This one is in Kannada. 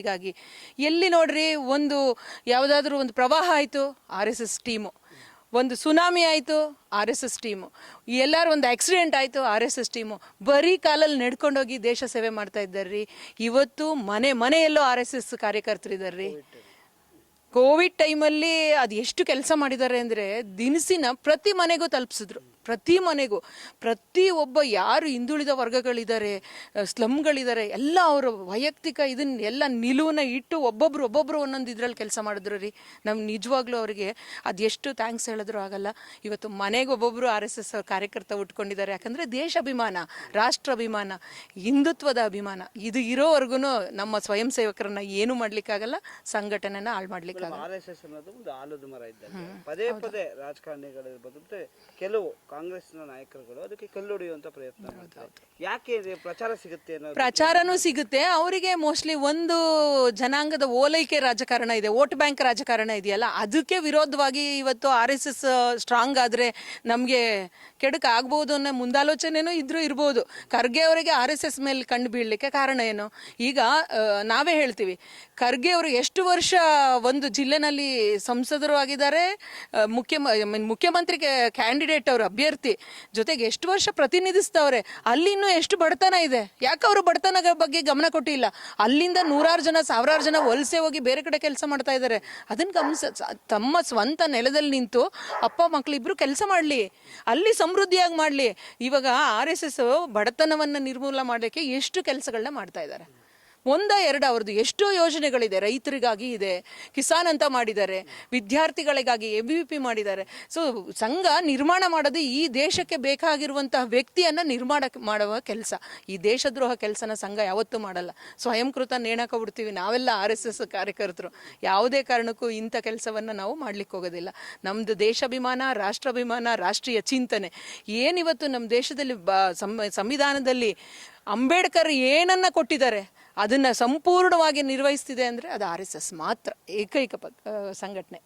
ಹೀಗಾಗಿ ಎಲ್ಲಿ ನೋಡ್ರಿ ಒಂದು ಯಾವುದಾದ್ರೂ ಒಂದು ಪ್ರವಾಹ ಆಯಿತು, ಆರ್ ಎಸ್ ಎಸ್ ಟೀಮು ಒಂದು ಸುನಾಮಿ ಆಯಿತು, ಆರ್ ಎಸ್ ಎಸ್ ಟೀಮು ಎಲ್ಲರೂ ಒಂದು ಆಕ್ಸಿಡೆಂಟ್ ಆಯಿತು, ಆರ್ ಎಸ್ ಎಸ್ ಟೀಮು ಬರೀ ಕಾಲಲ್ಲಿ ನಡ್ಕೊಂಡೋಗಿ ದೇಶ ಸೇವೆ ಮಾಡ್ತಾ ಇದ್ದಾರ್ರಿ. ಇವತ್ತು ಮನೆ, ಮನೆಯಲ್ಲೂ ಆರ್ ಎಸ್ ಎಸ್ ಕಾರ್ಯಕರ್ತರಿದ್ದಾರ್ರಿ ಕೋವಿಡ್ ಟೈಮಲ್ಲಿ ಅದು ಎಷ್ಟು ಕೆಲಸ ಮಾಡಿದ್ದಾರೆ ಅಂದರೆ ದಿನಸಿನ ಪ್ರತಿ ಮನೆಗೂ ತಲುಪಿಸಿದ್ರು. ಪ್ರತಿ ಮನೆಗೂ ಪ್ರತಿ ಒಬ್ಬ ಯಾರು ಹಿಂದುಳಿದ ವರ್ಗಗಳಿದ್ದಾರೆ ಸ್ಲಮ್ಗಳಿದ್ದಾರೆ ಎಲ್ಲ ಅವರ ವೈಯಕ್ತಿಕ ಇದನ್ನ ಎಲ್ಲ ನಿಲುವನ್ನ ಇಟ್ಟು ಒಬ್ಬೊಬ್ರು ಒಬ್ಬೊಬ್ರು ಒಂದೊಂದು ಇದ್ರಲ್ಲಿ ಕೆಲಸ ಮಾಡಿದ್ರು ರೀ. ನಮ್ಗೆ ನಿಜವಾಗ್ಲೂ ಅವರಿಗೆ ಅದೆಷ್ಟು ಥ್ಯಾಂಕ್ಸ್ ಹೇಳಿದ್ರು ಆಗಲ್ಲ. ಇವತ್ತು ಮನೆಗೆ ಒಬ್ಬೊಬ್ರು ಆರ್ ಎಸ್ ಎಸ್ ಕಾರ್ಯಕರ್ತ ಉಟ್ಕೊಂಡಿದ್ದಾರೆ. ಯಾಕಂದರೆ ದೇಶಾಭಿಮಾನ ರಾಷ್ಟ್ರಾಭಿಮಾನ ಹಿಂದುತ್ವದ ಅಭಿಮಾನ. ಇದು ಇರೋವರೆಗೂ ನಮ್ಮ ಸ್ವಯಂ ಸೇವಕರನ್ನ ಏನು ಮಾಡ್ಲಿಕ್ಕಾಗಲ್ಲ ಸಂಘಟನೆನ ಹಾಳು ಮಾಡ್ಲಿಕ್ಕಾಗಲ್ಲ. ಆರ್ ಎಸ್ ಎಸ್ ಅನ್ನೋದು ಒಂದು ಆಲದ ಮರ ಇದ್ದಂತೆ ಪದೇ ಪದೇ ರಾಜಕಾರಣಿಗಳ ಬದಲು ಕೆಲವು ಕಾಂಗ್ರೆಸ್ನ ನಾಯಕರುಗಳು ಅದಕ್ಕೆ ಕಲ್ಲೊಡೆಯುವಂತ ಪ್ರಯತ್ನ ಮಾಡ್ತಾರೆ. ಯಾಕೆ ಇದು? ಪ್ರಚಾರ ಸಿಗುತ್ತೆ ಅನ್ನೋದು. ಪ್ರಚಾರನೂ ಸಿಗುತ್ತೆ. ಅವರಿಗೆ ಮೋಸ್ಟ್ಲಿ ಒಂದು ಜನಾಂಗದ ಓಲೈಕೆ ರಾಜಕಾರಣ ಇದೆ. ವೋಟ್ ಬ್ಯಾಂಕ್ ರಾಜಕಾರಣ ಇದೆಯಲ್ಲ ಅದಕ್ಕೆ ವಿರೋಧವಾಗಿ ಇವತ್ತು ಆರ್ ಎಸ್ ಎಸ್ ಸ್ಟ್ರಾಂಗ್ ಆದರೆ ನಮಗೆ ಕೆಡಕ ಆಗ್ಬೋದು ಅನ್ನೋ ಮುಂದಾಲೋಚನೆನೂ ಇದ್ರೂ ಇರ್ಬೋದು. ಖರ್ಗೆ ಅವರಿಗೆ ಆರ್ ಎಸ್ ಎಸ್ ಮೇಲೆ ಕಂಡು ಬೀಳಲಿಕ್ಕೆ ಕಾರಣ ಏನು? ಈಗ ಆ, ನಾವೇ ಹೇಳ್ತೀವಿ ಖರ್ಗೆ ಅವರು ಎಷ್ಟು ವರ್ಷ ಒಂದು ಜಿಲ್ಲೆನಲ್ಲಿ ಸಂಸದರು ಆಗಿದ್ದಾರೆ ಆ, ಮುಖ್ಯ ಮುಖ್ಯಮಂತ್ರಿ ಕ್ಯಾಂಡಿಡೇಟ್ ಅವರು ಅಭ್ಯರ್ಥಿ ಜೊತೆಗೆ ಎಷ್ಟು ವರ್ಷ ಪ್ರತಿನಿಧಿಸ್ತವ್ರೆ? ಅಲ್ಲಿ ಇನ್ನೂ ಎಷ್ಟು ಬಡತನ ಇದೆ? ಯಾಕೆ ಅವರು ಬಡತನ ಬಗ್ಗೆ ಗಮನ ಕೊಟ್ಟಿಲ್ಲ? ಅಲ್ಲಿಂದ ನೂರಾರು ಜನ, ಸಾವಿರಾರು ಜನ ವಲಸೆ ಹೋಗಿ ಬೇರೆ ಕಡೆ ಕೆಲಸ ಮಾಡ್ತಾ ಇದ್ದಾರೆ ಅದನ್ನ ಗಮನಿಸ ತಮ್ಮ ಸ್ವಂತ ನೆಲದಲ್ಲಿ ನಿಂತು ಅಪ್ಪ ಮಕ್ಕಳಿಬ್ರು ಕೆಲಸ ಮಾಡಲಿ. ಅಲ್ಲಿ ಸಮೃದ್ಧಿಯಾಗಿ ಮಾಡಲಿ. ಇವಾಗ ಆರ್ ಎಸ್ ಎಸ್ ಬಡತನವನ್ನು ನಿರ್ಮೂಲ ಮಾಡಲಿಕ್ಕೆ ಎಷ್ಟು ಕೆಲಸಗಳನ್ನ ಮಾಡ್ತಾ ಇದ್ದಾರೆ ಒಂದ ಎರಡು ಅವ್ರದ್ದು ಎಷ್ಟೋ ಯೋಜನೆಗಳಿದೆ, ರೈತರಿಗಾಗಿ ಇದೆ. ಕಿಸಾನ್ ಅಂತ ಮಾಡಿದ್ದಾರೆ, ವಿದ್ಯಾರ್ಥಿಗಳಿಗಾಗಿ ಎ ಬಿ ಪಿ ಮಾಡಿದ್ದಾರೆ. ಸೊ ಸಂಘ ನಿರ್ಮಾಣ ಮಾಡೋದು ಈ ದೇಶಕ್ಕೆ ಬೇಕಾಗಿರುವಂತಹ ವ್ಯಕ್ತಿಯನ್ನು ನಿರ್ಮಾಣ ಮಾಡುವ ಕೆಲಸ. ಈ ದೇಶದ್ರೋಹ ಕೆಲಸನ ಸಂಘ ಯಾವತ್ತೂ ಮಾಡಲ್ಲ. ಸ್ವಯಂಕೃತ ನೇಣಕ ಬಿಡ್ತೀವಿ, ನಾವೆಲ್ಲ ಆರ್ ಎಸ್ ಎಸ್ ಕಾರ್ಯಕರ್ತರು. ಯಾವುದೇ ಕಾರಣಕ್ಕೂ ಇಂಥ ಕೆಲಸವನ್ನು ನಾವು ಮಾಡ್ಲಿಕ್ಕೆ ಹೋಗೋದಿಲ್ಲ. ನಮ್ಮದು ದೇಶಾಭಿಮಾನ, ರಾಷ್ಟ್ರಾಭಿಮಾನ, ರಾಷ್ಟ್ರೀಯ ಚಿಂತನೆ. ಏನಿವತ್ತು ನಮ್ಮ ದೇಶದಲ್ಲಿ ಬ ಸಂವಿಧಾನದಲ್ಲಿ ಅಂಬೇಡ್ಕರ್ ಏನನ್ನ ಕೊಟ್ಟಿದ್ದಾರೆ ಅದನ್ನ ಸಂಪೂರ್ಣವಾಗಿ ನಿರ್ವಹಿಸ್ತಿದೆ ಅಂದರೆ ಅದು ಆರ್ ಎಸ್ ಎಸ್ ಮಾತ್ರ ಏಕೈಕ ಪ ಆ, ಸಂಘಟನೆ.